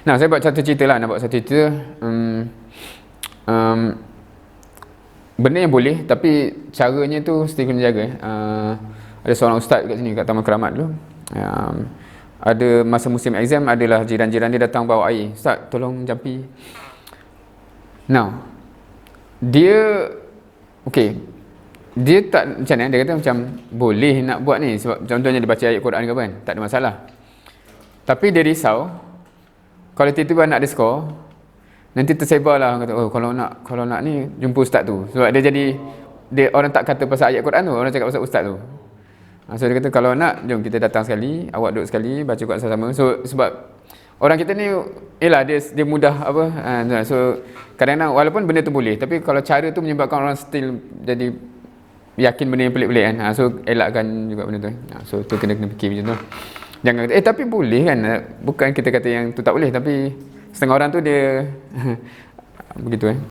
Nah, saya buat satu cerita lah, nak buat satu cerita. Um, um, benda yang boleh, tapi caranya tu mesti kena jaga. Uh, ada seorang ustaz kat sini, kat Taman Keramat dulu. Um, ada masa musim exam, adalah jiran-jiran dia datang bawa air. Ustaz, tolong jampi. Now, dia, okay, dia tak macam ni, dia kata macam boleh nak buat ni. Sebab contohnya dia baca ayat Quran ke apa kan, tak ada masalah. Tapi dia risau, kalau tiba-tiba nak ada skor nanti tersebar lah kata oh kalau nak kalau nak ni jumpa ustaz tu. Sebab dia jadi dia orang tak kata pasal ayat Quran tu orang cakap pasal ustaz tu. Ha, so dia kata kalau nak jom kita datang sekali awak duduk sekali baca Quran sama-sama. So sebab orang kita ni ialah dia dia mudah apa ha, so kadang-kadang walaupun benda tu boleh tapi kalau cara tu menyebabkan orang still jadi yakin benda yang pelik-pelik kan. Ha, so elakkan juga benda tu. So tu kena kena fikir macam tu Jangan kata, eh tapi boleh kan. Bukan kita kata yang tu tak boleh. Tapi setengah orang tu dia begitu eh.